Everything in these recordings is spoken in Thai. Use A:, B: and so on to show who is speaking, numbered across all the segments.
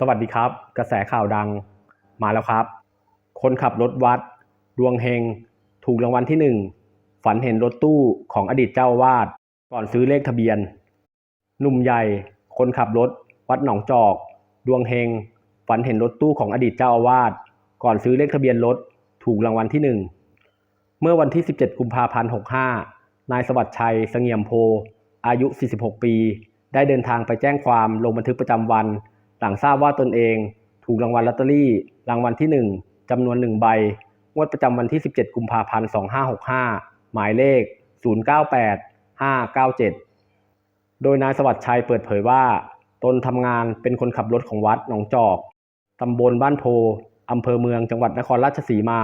A: สวัสดีครับ กระแสข่าวดังมาแล้วครับ คนขับรถวัด ดวงเฮง ถูกรางวัลที่หนึ่งฝันเห็นรถตู้ของอดีตเจ้าอาวาสก่อนซื้อเลขทะเบียน หนุ่มใหญ่ คนขับรถ วัดหนองจอก ดวงเฮง ฝันเห็นรถตู้ของอดีตเจ้าอาวาสก่อนซื้อเลขทะเบียนรถถูกรางวัลที่หนึ่งเมื่อวันที่ 17 กุมภาพันธ์ 65 นายสวัสดิ์ชัยเสงี่ยมโพ อายุ 46 ปี ได้เดินทางไปแจ้งความลงบันทึกประจำวัน หลังทราบว่าตนเองถูกรางวัลลอตเตอรี่ รางวัลที่ 1จำนวน 1 ใบ งวดประจำวันที่ 17 กุมภาพันธ์ 2565 หมายเลข 098597 โดยนายสวัสดิ์ชัยเปิดเผยว่า ตนทำงานเป็นคนขับรถของวัดหนองจอกตำบลบ้านโพอำเภอเมืองจังหวัดนครราชสีมา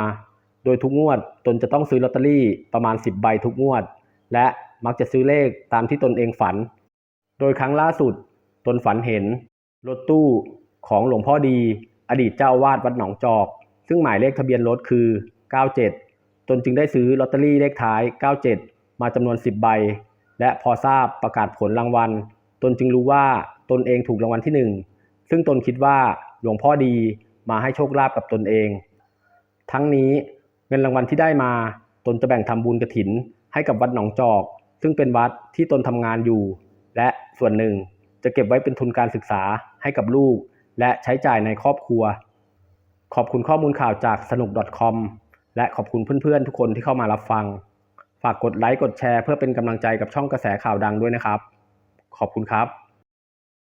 A: โดยทุกงวดตนจะต้องซื้อลอตเตอรี่ประมาณ 10 ใบทุกงวด และมักจะซื้อเลขตามที่ตนเองฝัน โดยครั้งล่าสุด ตนฝันเห็น รถตู้ของหลวงพ่อดี อดีตเจ้าวาดวัดหนองจอก ซึ่งหมายเลขทะเบียนรถคือ 97 ตนจึงได้ซื้อลอตเตอรี่เลขท้าย 97 มาจำนวน 10 ใบ และพอทราบประกาศผลรางวัล ตนจึงรู้ว่าตนเองถูกรางวัลที่ 1 ซึ่งตนคิดว่าหลวงพ่อดีมาให้โชคลาภกับตนเอง ทั้งนี้เงินรางวัลที่ได้มา ตนจะแบ่งทำบุญกระถินให้กับวัดหนองจอก ซึ่งเป็นวัดที่ตนทำงานอยู่ และส่วนหนึ่งจะเก็บไว้เป็นทุนการศึกษา ให้กับลูก และใช้จ่ายในครอบครัว ขอบคุณข้อมูลข่าวจากสนุก .com และขอบคุณเพื่อนๆ ทุกคนที่เข้ามารับฟัง ฝากกดไลค์กดแชร์เพื่อเป็นกำลังใจกับช่องกระแสข่าวดังด้วยนะครับ ขอบคุณครับ